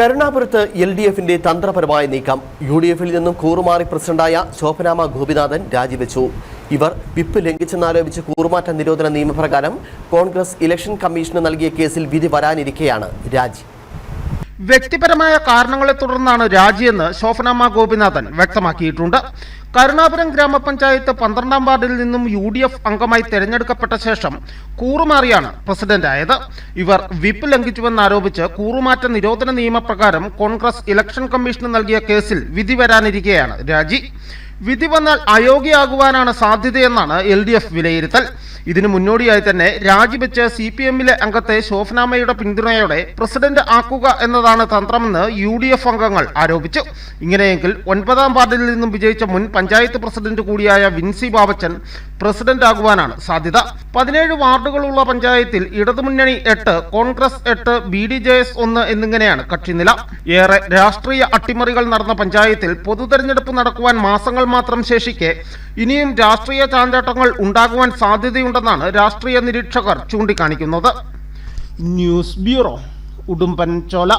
കരുണാപുരത്ത് L D എഫിന്റെ തന്ത്രപരമായ നീക്കം യു ഡി എഫിൽ നിന്നും കൂറുമാറി പ്രസിഡന്റായ ശോഭനാമ ഗോപിനാഥൻ രാജിവെച്ചു. ഇവർ വിപ്പ് ലംഘിച്ചെന്നാരോപിച്ച് കൂറുമാറ്റ നിരോധന നിയമപ്രകാരം കോൺഗ്രസ് ഇലക്ഷൻ കമ്മീഷന് നൽകിയ കേസിൽ വിധി വരാനിരിക്കെയാണ് രാജി. വ്യക്തിപരമായ കാരണങ്ങളെ തുടർന്നാണ് രാജിയെന്ന് ശോഭനാമ ഗോപിനാഥൻ വ്യക്തമാക്കിയിട്ടുണ്ട്. കരുണാപുരം ഗ്രാമപഞ്ചായത്ത് പന്ത്രണ്ടാം വാർഡിൽ നിന്നും യു ഡി എഫ് അംഗമായി തെരഞ്ഞെടുക്കപ്പെട്ട ശേഷം കൂറുമാറിയാണ് പ്രസിഡന്റായത്. ഇവർ വിപ്പ് ലംഘിച്ചുവെന്നാരോപിച്ച് കൂറുമാറ്റ നിരോധന നിയമപ്രകാരം കോൺഗ്രസ് ഇലക്ഷൻ കമ്മീഷന് നൽകിയ കേസിൽ വിധി വരാനിരിക്കെയാണ് രാജി. വിധി വന്നാൽ അയോഗ്യയാകുവാനാണ് സാധ്യതയെന്നാണ് എൽ ഡി എഫ് വിലയിരുത്തൽ. ഇതിനു മുന്നോടിയായി തന്നെ രാജിവെച്ച് സി പി എമ്മിലെ അംഗത്തെ ശോഭനാമയുടെ പിന്തുണയോടെ പ്രസിഡന്റ് ആക്കുക എന്നതാണ് തന്ത്രമെന്ന് യു ഡി എഫ് അംഗങ്ങൾ ആരോപിച്ചു. ഇങ്ങനെയെങ്കിൽ ഒൻപതാം വാർഡിൽ നിന്നും വിജയിച്ച മുൻ പഞ്ചായത്ത് പ്രസിഡന്റ് കൂടിയായ വിൻസി ബാബച്ചൻ പ്രസിഡന്റ് ആകുവാനാണ് സാധ്യത. പതിനേഴ് വാർഡുകളുള്ള പഞ്ചായത്തിൽ ഇടതുമുന്നണി എട്ട് കോൺഗ്രസ് എട്ട് ബി ഡി ജെ എസ് ഒന്ന് എന്നിങ്ങനെയാണ് കക്ഷിനില. ഏറെ രാഷ്ട്രീയ അട്ടിമറികൾ നടന്ന പഞ്ചായത്തിൽ പൊതുതെരഞ്ഞെടുപ്പ് നടക്കുവാൻ മാസങ്ങൾ മാത്രം ശേഷിക്കെ ഇനിയും രാഷ്ട്രീയ ചാഞ്ചാട്ടങ്ങൾ ഉണ്ടാകുവാൻ സാധ്യതയുണ്ടെന്നാണ് രാഷ്ട്രീയ നിരീക്ഷകർ ചൂണ്ടിക്കാണിക്കുന്നത്. ന്യൂസ് ബ്യൂറോ ഉടുമ്പൻ ചോല